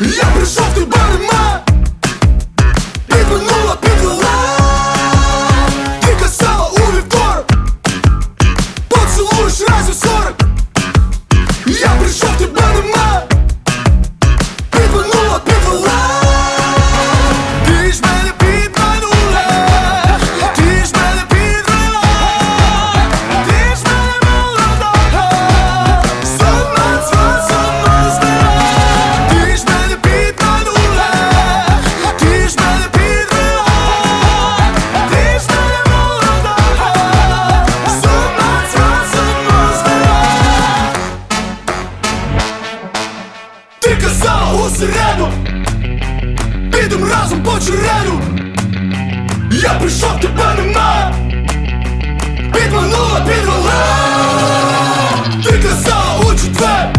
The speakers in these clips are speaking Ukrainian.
Я прийшов тебе, мене. разом по череду Я прийшов, тебе нема. Підманула, підвела. Ти казала у четвер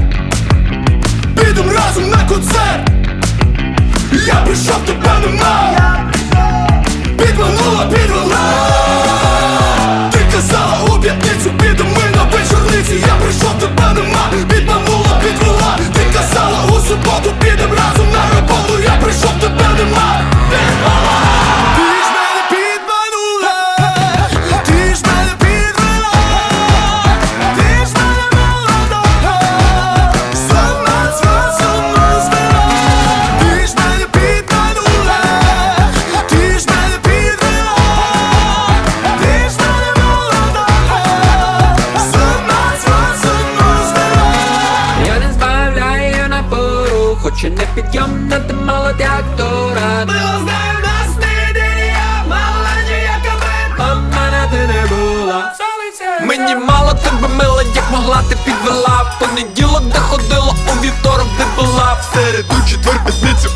Підем разом на концерт. Я прийшов, тебе нема. Підманула, підвела. І не підйомна, ти молодяк дура Мила знає, в нас не ідея Мала ніяка ми. А мене ти не була. Мені мало тебе мила, як могла ти підвела. В Понеділок, де ходила, у вівторок, де була. В середу, четвер, п'ятниця